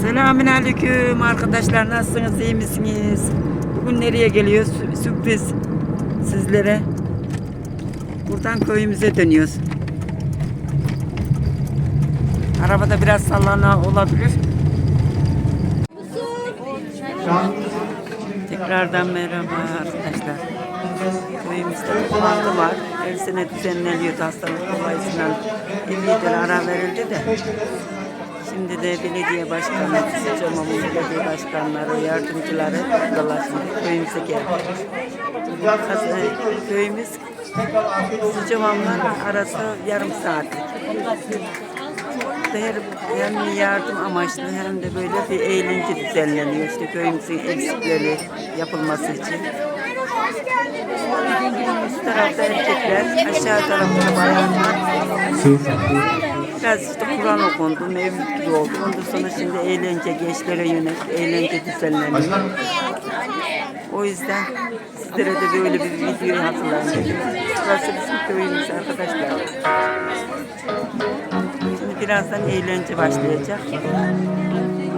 Selamünaleyküm arkadaşlar nasılsınız iyi misiniz? Bugün nereye geliyoruz? Sü- Sürpriz sizlere. Buradan köyümüze dönüyoruz. Arabada biraz sallana olabilir. Tekrardan merhaba arkadaşlar. Köyümüzde toplantı var. Her sene düzenleniyordu hastalık dolayısıyla evlidir ara verildi de. Şimdi de belediye başkanı, Sıcamamın belediye başkanları, yardımcıları şimdi köyümüze geldi. Köyümüz Sıcamamlar arası yarım saatlik. Her, hem yardım amaçlı hem de böyle bir eğlence düzenleniyor işte köyümüzün eksikleri yapılması için. Üst tarafta erkekler, aşağı tarafta bayanlar. Biraz Kur'an okundu, mevlüt gibi oldu. Ondan sonra şimdi eğlence, gençlere yönelik eğlence düzenleniyor. O yüzden sizlere de böyle bir video hazırladım. Burası bizim köyümüz arkadaşlar. Şimdi birazdan eğlence başlayacak.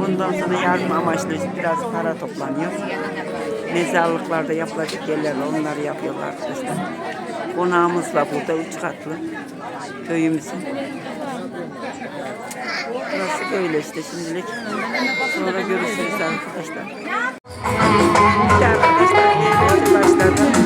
Ondan sonra yardım amaçlı biraz para toplanıyor. Mezarlıklarda yapılacak yerler onları yapıyorlar arkadaşlar. Konağımız var burada üç katlı köyümüzün. Burası böyle işte şimdilik. Sonra görüşürüz arkadaşlar. Arkadaşlar başladı.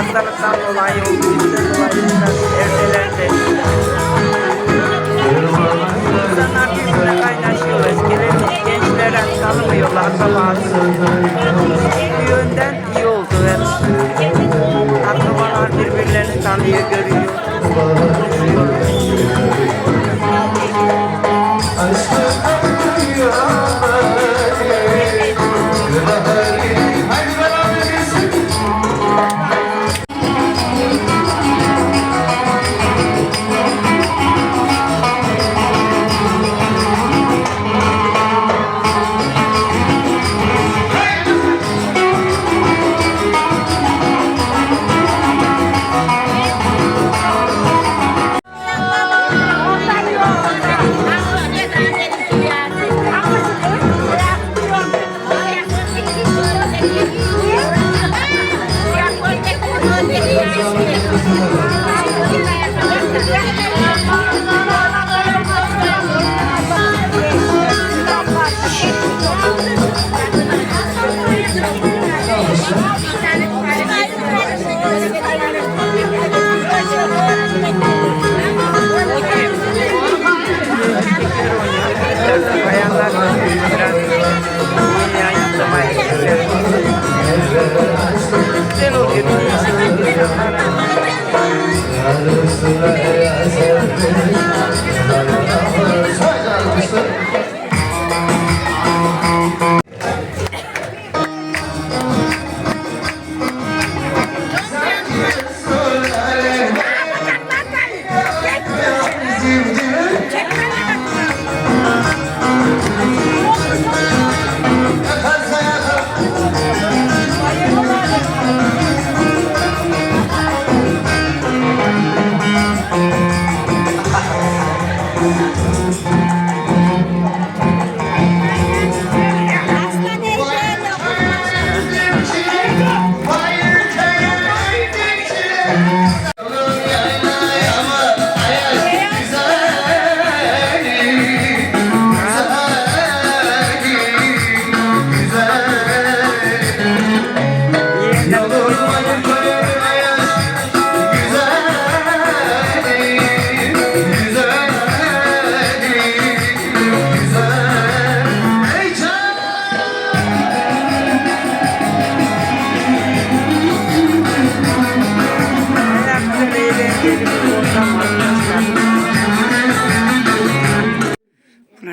Hastalıktan dolayı. olduğundan dolayı よろしくお願いします。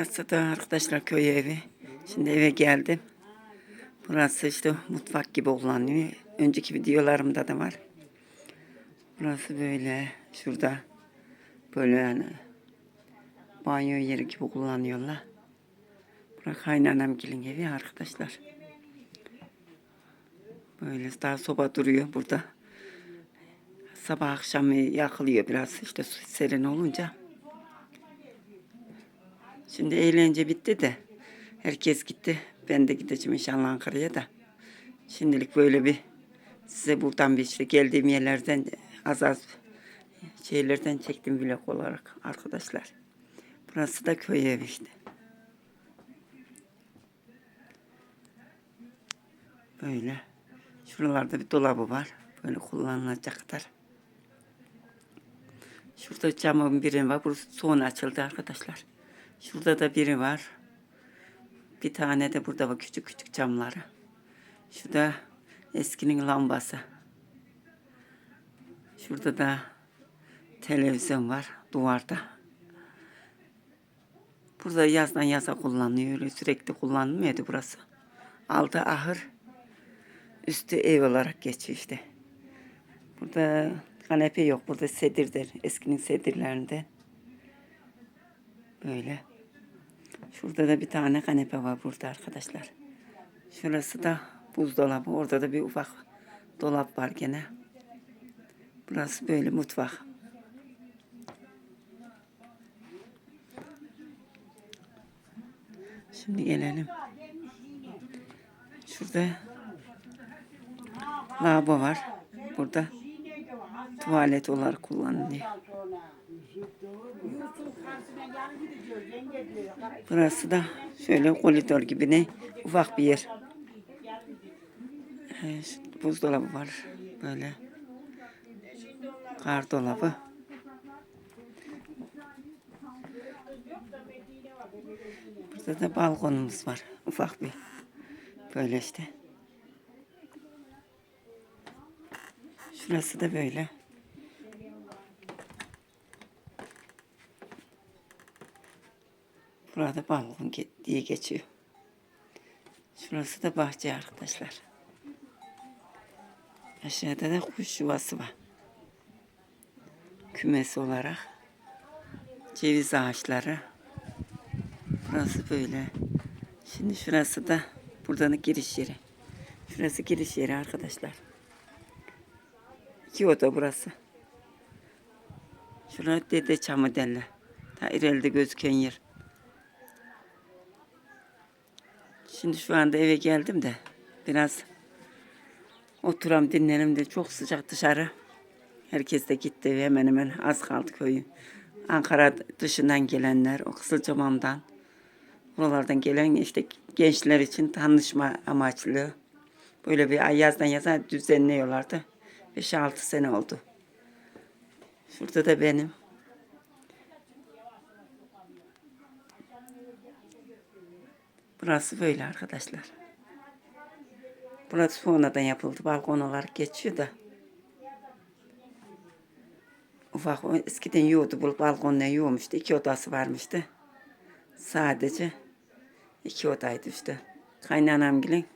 Burası da arkadaşlar köy evi. Şimdi eve geldim. Burası işte mutfak gibi kullanılıyor. Önceki videolarımda da var. Burası böyle. Şurada böyle yani banyo yeri gibi kullanıyorlar. Burası kaynanam gelin evi arkadaşlar. Böyle daha soba duruyor burada. Sabah akşam yakılıyor biraz işte serin olunca. Şimdi eğlence bitti de herkes gitti. Ben de gideceğim inşallah Ankara'ya da. Şimdilik böyle bir size buradan bir işte geldiğim yerlerden az az şeylerden çektim vlog olarak arkadaşlar. Burası da köy evi işte. Böyle. Şuralarda bir dolabı var. Böyle kullanılacak kadar. Şurada camın biri var. Burası son açıldı arkadaşlar. Şurada da biri var. Bir tane de burada var küçük küçük camları. Şurada eskinin lambası. Şurada da televizyon var duvarda. Burada yazdan yaza kullanılıyor. Öyle sürekli kullanılmıyordu burası. Altı ahır. Üstü ev olarak geçiyor işte. Burada kanepe yok. Burada sedirdir. Eskinin sedirlerinden. Böyle. Şurada da bir tane kanepe var burada arkadaşlar. Şurası da buzdolabı. Orada da bir ufak dolap var gene. Burası böyle mutfak. Şimdi gelelim. Şurada lavabo var. Burada tuvalet olarak kullanılıyor. Burası da şöyle koridor gibi ne ufak bir yer. Şu buzdolabı var böyle. Kar dolabı. Burada da balkonumuz var. Ufak bir. Böyle işte. Şurası da böyle. Burada balkon diye geçiyor. Şurası da bahçe arkadaşlar. Aşağıda da kuş yuvası var. Kümesi olarak. Ceviz ağaçları. Burası böyle. Şimdi şurası da buradan giriş yeri. Şurası giriş yeri arkadaşlar. İki oda burası. Şurada dede çamı derler. Ta ileride gözüken yer. Şimdi şu anda eve geldim de biraz oturam dinlenim de çok sıcak dışarı. Herkes de gitti hemen hemen az kaldı köyü. Ankara dışından gelenler, o Kızılcamam'dan, buralardan gelen işte gençler için tanışma amaçlı. Böyle bir ay yazdan yaza düzenliyorlardı. 5-6 sene oldu. Şurada da benim. Burası böyle arkadaşlar. Burası sonradan yapıldı. Balkon olarak geçiyor da. Ufak eskiden yiyordu. Bu balkonla yiyormuştu. İki odası varmıştı. Sadece iki odaydı işte. Kaynanam gelin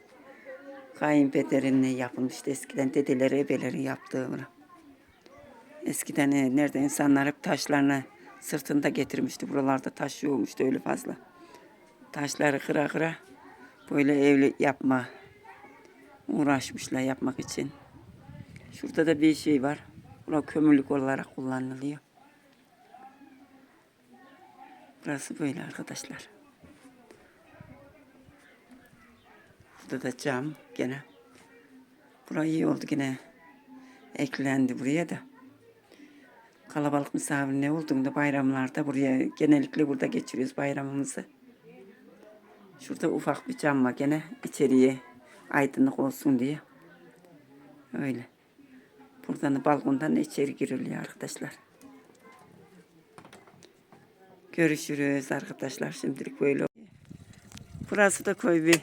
kayınpederinle yapılmıştı eskiden. Dedeleri, ebeleri yaptığı bunu. Eskiden e, nerede insanlar hep taşlarını sırtında getirmişti. Buralarda taş yoğmuştu öyle fazla. Taşları kıra kıra böyle evli yapma uğraşmışlar yapmak için. Şurada da bir şey var. Bura kömürlük olarak kullanılıyor. Burası böyle arkadaşlar. Burada da cam gene. Burayı iyi oldu gene. Eklendi buraya da. Kalabalık misafir ne olduğunda bayramlarda buraya genellikle burada geçiriyoruz bayramımızı. Şurada ufak bir cam var gene içeriye aydınlık olsun diye. Öyle. Buradan da balkondan içeri giriliyor arkadaşlar. Görüşürüz arkadaşlar. Şimdilik böyle. Burası da köy bir.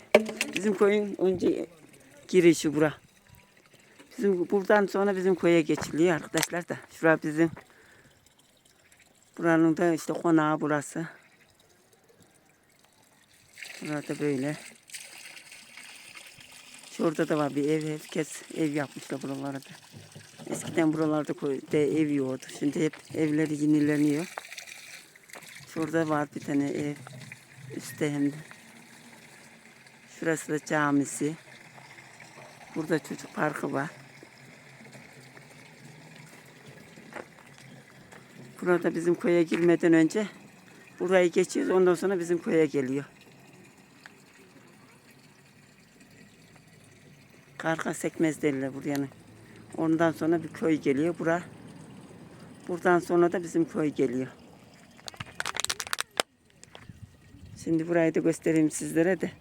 Bizim köyün önce girişi bura. Bizim buradan sonra bizim köye geçiliyor arkadaşlar da. Şura bizim buranın da işte konağı burası. Burada böyle. Şurada da var bir ev. Herkes ev yapmışlar buralarda. Eskiden buralarda de ev yoktu. Şimdi hep evleri yenileniyor. Şurada var bir tane ev. Üstte hem de. Şurası da camisi. Burada çocuk parkı var. Burada bizim köye girmeden önce burayı geçiyoruz. Ondan sonra bizim köye geliyor. Karka sekmez derler buranın. Ondan sonra bir köy geliyor. Bura. Buradan sonra da bizim köy geliyor. Şimdi burayı da göstereyim sizlere de.